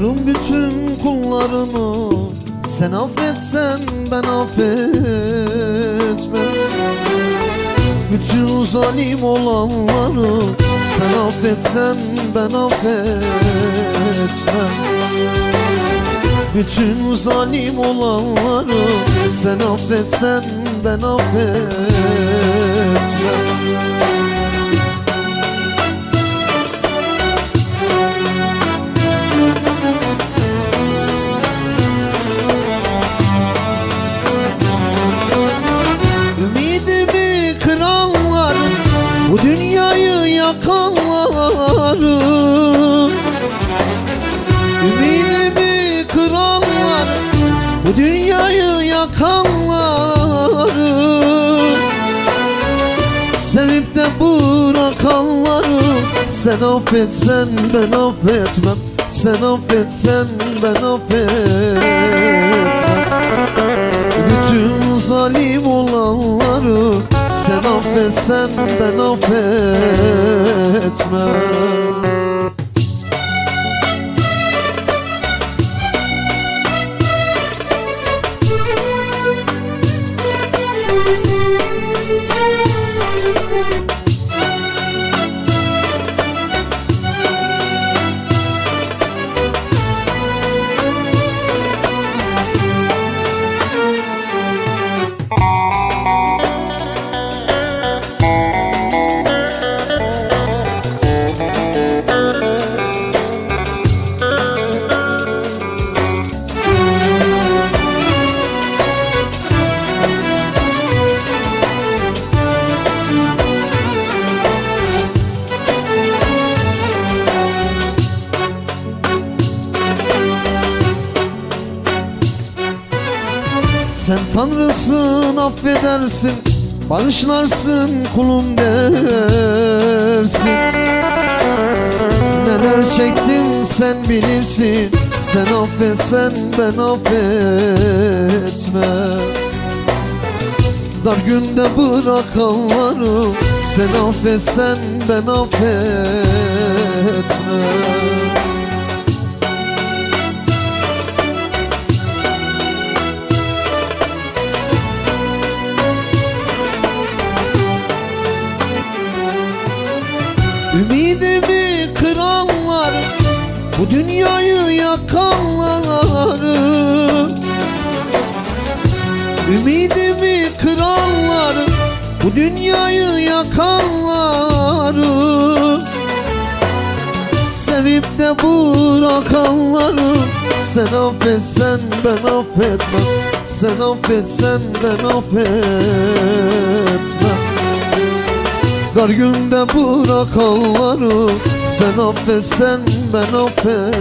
Mahsurum bütün kullarımı. Sen affetsen ben affetmem. Bütün zalim olanları Sen affetsen ben affetmem. Bütün zalim olanları Sen affetsen ben affetmem. Dünyayı yakanlar Ümidimi kıranlar Bu dünyayı yakanlar. Sevip de bırakanları Sen affetsen ben affetmem. Sen affetsen ben affetmem bütün zalim olanları affetsen ben affetmem tanrısın affedersin. Bağışlarsın kulum dersin. Neler çektin sen bilirsin. Sen affetsen ben affetmem. Dar günde bırakanları Sen affetsen ben affetmem Ümidimi kıranlar Bu dünyayı yakanlar? Ümidimi kıranlar Bu dünyayı yakanlar? Sevip de bırakanları Sen affetsen ben affetmem. Sen affetsen ben affetmem Dar günde bırakanları Sen affetsen ben affetmem